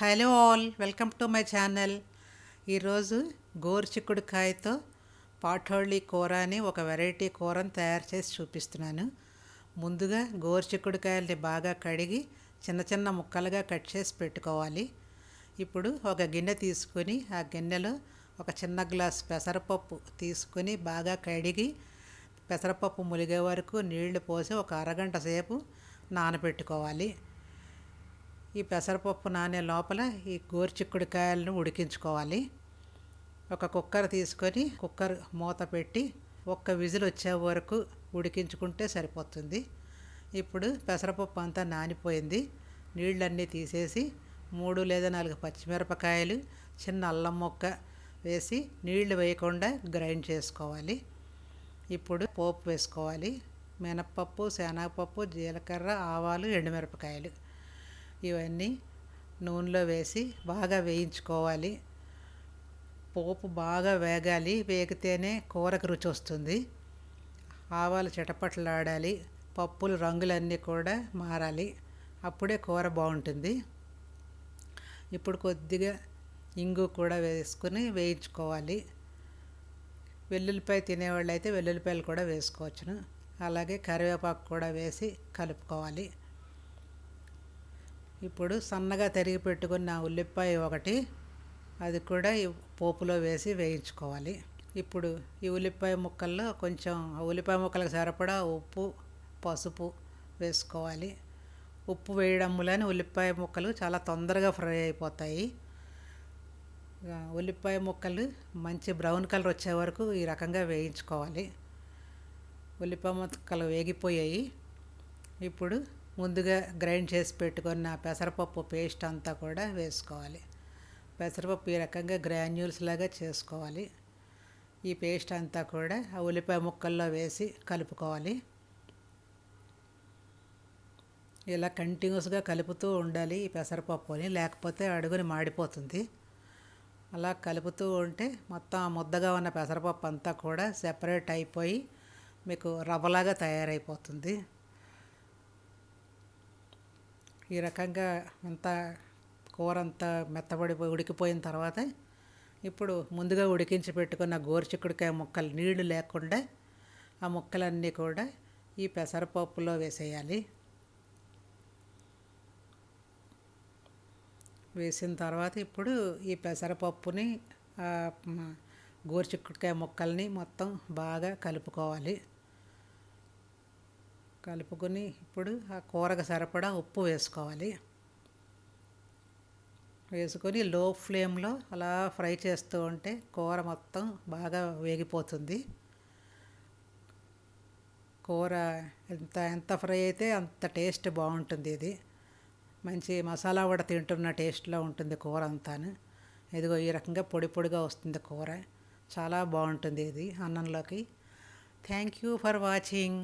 Hello all welcome to my channel. ఈరోజు గోరుచిక్కుడుకాయతో పాఠోళ్ళి కూర అని ఒక వెరైటీ కూరను తయారు చేసి చూపిస్తున్నాను. ముందుగా గోరుచిక్కుడుకాయల్ని బాగా కడిగి చిన్న చిన్న ముక్కలుగా కట్ చేసి పెట్టుకోవాలి. ఇప్పుడు ఒక గిన్నె తీసుకొని ఆ గిన్నెలో ఒక చిన్న గ్లాస్ పెసరపప్పు తీసుకొని బాగా కడిగి పెసరపప్పు ములిగే వరకు నీళ్ళు పోసి ఒక అరగంట సేపు నానబెట్టుకోవాలి. ఈ పెసరపప్పు నానే లోపల ఈ గోరుచిక్కుడుకాయలను ఉడికించుకోవాలి. ఒక కుక్కర్ తీసుకొని కుక్కర్ మూత పెట్టి ఒక్క విజిల్ వచ్చే వరకు ఉడికించుకుంటే సరిపోతుంది. ఇప్పుడు పెసరపప్పు అంతా నానిపోయింది. నీళ్ళన్నీ తీసేసి మూడు లేదా నాలుగు పచ్చిమిరపకాయలు చిన్న అల్లం ముక్క వేసి నీళ్ళు వేయకుండా గ్రైండ్ చేసుకోవాలి. ఇప్పుడు పోపు వేసుకోవాలి. మినప్పప్పు శనగపప్పు జీలకర్ర ఆవాలు ఎండుమిరపకాయలు. ఇవన్నీ నూనెలో వేసి బాగా వేయించుకోవాలి. పోపు బాగా వేగాలి. వేగితేనే కూరకు రుచి వస్తుంది. ఆవాలు చిటపట్లాడాలి. పప్పులు రంగులన్నీ కూడా మారాలి. అప్పుడే కూర బాగుంటుంది. ఇప్పుడు కొద్దిగా ఇంగు కూడా వేసుకుని వేయించుకోవాలి. వెల్లుల్లిపాయ తినేవాళ్ళు అయితే వెల్లుల్లిపాయలు కూడా వేసుకోవచ్చును. అలాగే కరివేపాకు కూడా వేసి కలుపుకోవాలి. ఇప్పుడు సన్నగా తరిగి పెట్టుకున్న ఉల్లిపాయ ఒకటి అది కూడా ఈ పోపులో వేసి వేయించుకోవాలి. ఇప్పుడు ఈ ఉల్లిపాయ ముక్కల్లో కొంచెం ఉల్లిపాయ ముక్కలకు సరిపడా ఉప్పు పసుపు వేసుకోవాలి. ఉప్పు వేయడం వలన ఉల్లిపాయ ముక్కలు చాలా తొందరగా ఫ్రై అయిపోతాయి. ఉల్లిపాయ ముక్కలు మంచి బ్రౌన్ కలర్ వచ్చే వరకు ఈ రకంగా వేయించుకోవాలి. ఉల్లిపాయ ముక్కలు వేగిపోయాయి. ఇప్పుడు ముందుగా గ్రైండ్ చేసి పెట్టుకున్న పెసరపప్పు పేస్ట్ అంతా కూడా వేసుకోవాలి. పెసరపప్పు ఈ రకంగా గ్రాన్యూల్స్ లాగా చేసుకోవాలి. ఈ పేస్ట్ అంతా కూడా ఆ ఉల్లిపాయ ముక్కల్లో వేసి కలుపుకోవాలి. ఇలా కంటిన్యూస్గా కలుపుతూ ఉండాలి ఈ పెసరపప్పుని లేకపోతే అడుగుని మాడిపోతుంది. అలా కలుపుతూ ఉంటే మొత్తం ముద్దగా ఉన్న పెసరపప్పు అంతా కూడా సెపరేట్ అయిపోయి మీకు రవ్వలాగా తయారైపోతుంది. ఈ రకంగా ఇంత కూర అంతా మెత్తబడి ఉడికిపోయిన తర్వాత ఇప్పుడు ముందుగా ఉడికించి పెట్టుకున్న గోరుచిక్కుడుకాయ ముక్కలు నీళ్ళు లేకుండా ఆ ముక్కలన్నీ కూడా ఈ పెసరపప్పులో వేసేయాలి. వేసిన తర్వాత ఇప్పుడు ఈ పెసరపప్పుని గోరుచిక్కుడుకాయ ముక్కల్ని మొత్తం బాగా కలుపుకోవాలి. కలుపుకొని ఇప్పుడు ఆ కూరకు సరిపడా ఉప్పు వేసుకోవాలి. వేసుకొని లో ఫ్లేమ్లో అలా ఫ్రై చేస్తూ ఉంటే కూర మొత్తం బాగా వేగిపోతుంది. కూర ఎంత ఎంత ఫ్రై అయితే అంత టేస్ట్ బాగుంటుంది ఇది. మంచి మసాలా కూడా తింటున్న టేస్ట్లో ఉంటుంది కూర అంతాను. ఇదిగో ఈ రకంగా పొడి పొడిగా వస్తుంది కూర. చాలా బాగుంటుంది ఇది అన్నంలోకి. Thank you for watching.